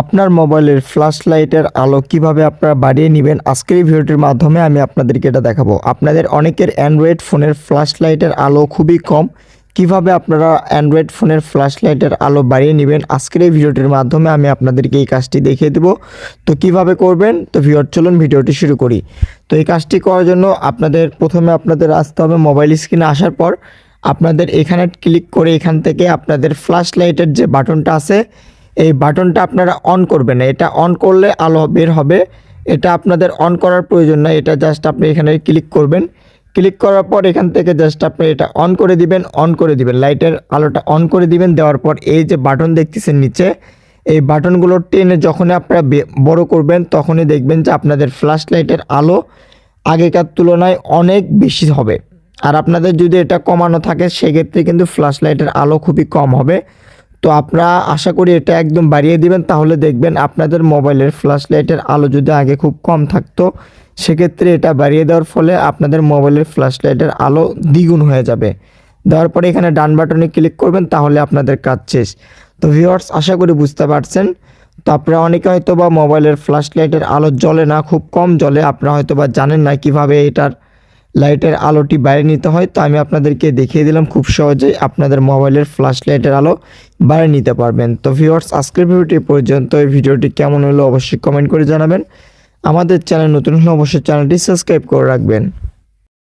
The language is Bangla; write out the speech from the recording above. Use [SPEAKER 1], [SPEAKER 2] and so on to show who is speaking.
[SPEAKER 1] আপনার মোবাইলের ফ্ল্যাশ লাইটের আলো কীভাবে আপনারা বাড়িয়ে নেবেন, আজকের এই ভিডিওটির মাধ্যমে আমি আপনাদেরকে এটা দেখাবো। আপনাদের অনেকের অ্যান্ড্রয়েড ফোনের ফ্ল্যাশ লাইটের আলো খুবই কম। কীভাবে আপনারা অ্যান্ড্রয়েড ফোনের ফ্ল্যাশ লাইটের আলো বাড়িয়ে নেবেন, আজকের এই ভিডিওটির মাধ্যমে আমি আপনাদেরকে এই কাজটি দেখিয়ে দেবো। তো কীভাবে করবেন? তো ভিডিওর চলুন ভিডিওটি শুরু করি। তো এই কাজটি করার জন্য আপনাদের প্রথমে আপনাদের আসতে হবে মোবাইল স্ক্রিনে আসার পর। আপনাদের এখানে ক্লিক করে এখান থেকে আপনাদের ফ্ল্যাশ লাইটের যে বাটনটা আছে এই বাটনটা আপনারা অন করবেন না। এটা অন করলে আলো বের হবে। এটা আপনাদের অন করার প্রয়োজন নাই। এটা জাস্ট আপনি এখানে ক্লিক করবেন। ক্লিক করার পর এখান থেকে জাস্ট আপনি এটা অন করে দিবেন অন করে দিবেন। লাইটের আলোটা অন করে দিবেন। দেওয়ার পর এই যে বাটন দেখতেছেন নিচে, এই বাটনগুলো টেনে যখনই আপনারা বড় করবেন, তখনই দেখবেন যে আপনাদের ফ্ল্যাশ লাইটের আলো আগেকার তুলনায় অনেক বেশি হবে। আর আপনাদের যদি এটা কমানো থাকে, সেক্ষেত্রে কিন্তু ফ্ল্যাশ লাইটের আলো খুবই কম হবে। তো আপনারা আশা করি এটা একদম বাড়িয়ে দিবেন, তাহলে দেখবেন আপনাদের মোবাইলের ফ্ল্যাশ লাইটের আলো যদি আগে খুব কম থাকতো, সেক্ষেত্রে এটা বাড়িয়ে দেওয়ার ফলে আপনাদের মোবাইলের ফ্ল্যাশ লাইটের আলো দ্বিগুণ হয়ে যাবে। দেওয়ার পরে এখানে ডান বাটনে ক্লিক করবেন, তাহলে আপনাদের কাজ শেষ। তো ভিউয়ার্স, আশা করি বুঝতে পারছেন। তো আপনারা অনেকে হয়তো বা মোবাইলের ফ্ল্যাশ লাইটের আলো জ্বলে না, খুব কম জ্বলে, আপনারা হয়তো বা জানেন না কীভাবে এটার লাইটের আলোটি বাইরে নিতে হয়। তো আমি আপনাদেরকে দেখিয়ে দিলাম খুব সহজেই আপনাদের মোবাইলের ফ্ল্যাশ লাইটের আলো বাইরে নিতে পারবেন। তো ভিউয়ার্স, আজকের ভিডিওটি পর্যন্ত। এই ভিডিওটি কেমন হলো অবশ্যই কমেন্ট করে জানাবেন। আমাদের চ্যানেল নতুন হলে অবশ্যই চ্যানেলটি সাবস্ক্রাইব করে রাখবেন।